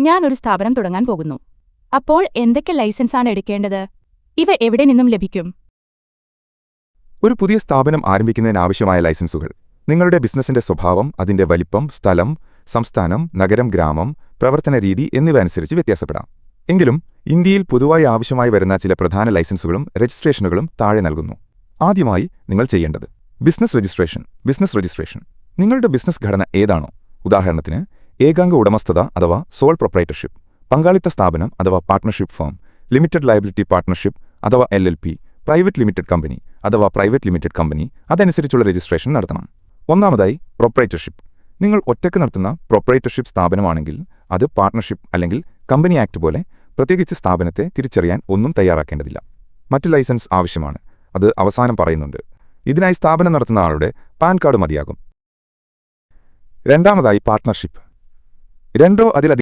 ഞാൻ ഒരു സ്ഥാപനം തുടങ്ങാൻ പോകുന്നു. അപ്പോൾ എന്തൊക്കെ ലൈസൻസാണ് എടുക്കേണ്ടത്? ഇവ എവിടെ നിന്നും ലഭിക്കും? ഒരു പുതിയ സ്ഥാപനം ആരംഭിക്കുന്നതിനാവശ്യമായ ലൈസൻസുകൾ. നിങ്ങളുടെ ബിസിനസിന്റെ സ്വഭാവം അതിന്റെ വലിപ്പം സ്ഥലം സംസ്ഥാനം നഗരം ഗ്രാമം പ്രവർത്തന രീതി എന്നിവ അനുസരിച്ച് വ്യത്യാസപ്പെടാം. എങ്കിലും ഇന്ത്യയിൽ പൊതുവായി ആവശ്യമായി വരുന്ന ചില പ്രധാന ലൈസൻസുകളും രജിസ്ട്രേഷനുകളും താഴെ നൽകുന്നു. ആദ്യമായി നിങ്ങൾ ചെയ്യേണ്ടത് ബിസിനസ് രജിസ്ട്രേഷൻ ബിസിനസ് രജിസ്ട്രേഷൻ. നിങ്ങളുടെ ബിസിനസ് ഘടന ഏതാണോ? ഉദാഹരണത്തിന് ഏകാംഗ ഉടമസ്ഥത അഥവാ സോൾ പ്രൊപ്പറേറ്റർഷിപ്പ് പങ്കാളിത്ത സ്ഥാപനം അഥവാ partnership firm limited liability partnership അഥവാ എൽ പ്രൈവറ്റ് ലിമിറ്റഡ് കമ്പനി അഥവാ പ്രൈവറ്റ് ലിമിറ്റഡ് കമ്പനി അതനുസരിച്ചുള്ള രജിസ്ട്രേഷൻ നടത്തണം. ഒന്നാമതായി പ്രൊപ്പറേറ്റർഷിപ്പ് നിങ്ങൾ ഒറ്റയ്ക്ക് നടത്തുന്ന പ്രൊപ്പറേറ്റർഷിപ്പ് സ്ഥാപനമാണെങ്കിൽ അത് പാർട്ട്ണർഷിപ്പ് അല്ലെങ്കിൽ കമ്പനി ആക്ട് പോലെ പ്രത്യേകിച്ച് സ്ഥാപനത്തെ തിരിച്ചറിയാൻ ഒന്നും തയ്യാറാക്കേണ്ടതില്ല. മറ്റ് ലൈസൻസ് ആവശ്യമാണ്. അത് അവസാനം പറയുന്നുണ്ട്. ഇതിനായി സ്ഥാപനം നടത്തുന്ന ആളുടെ പാൻ കാർഡ് മതിയാകും. രണ്ടാമതായി പാർട്ട്ണർഷിപ്പ് രണ്ടോ അതിലധികം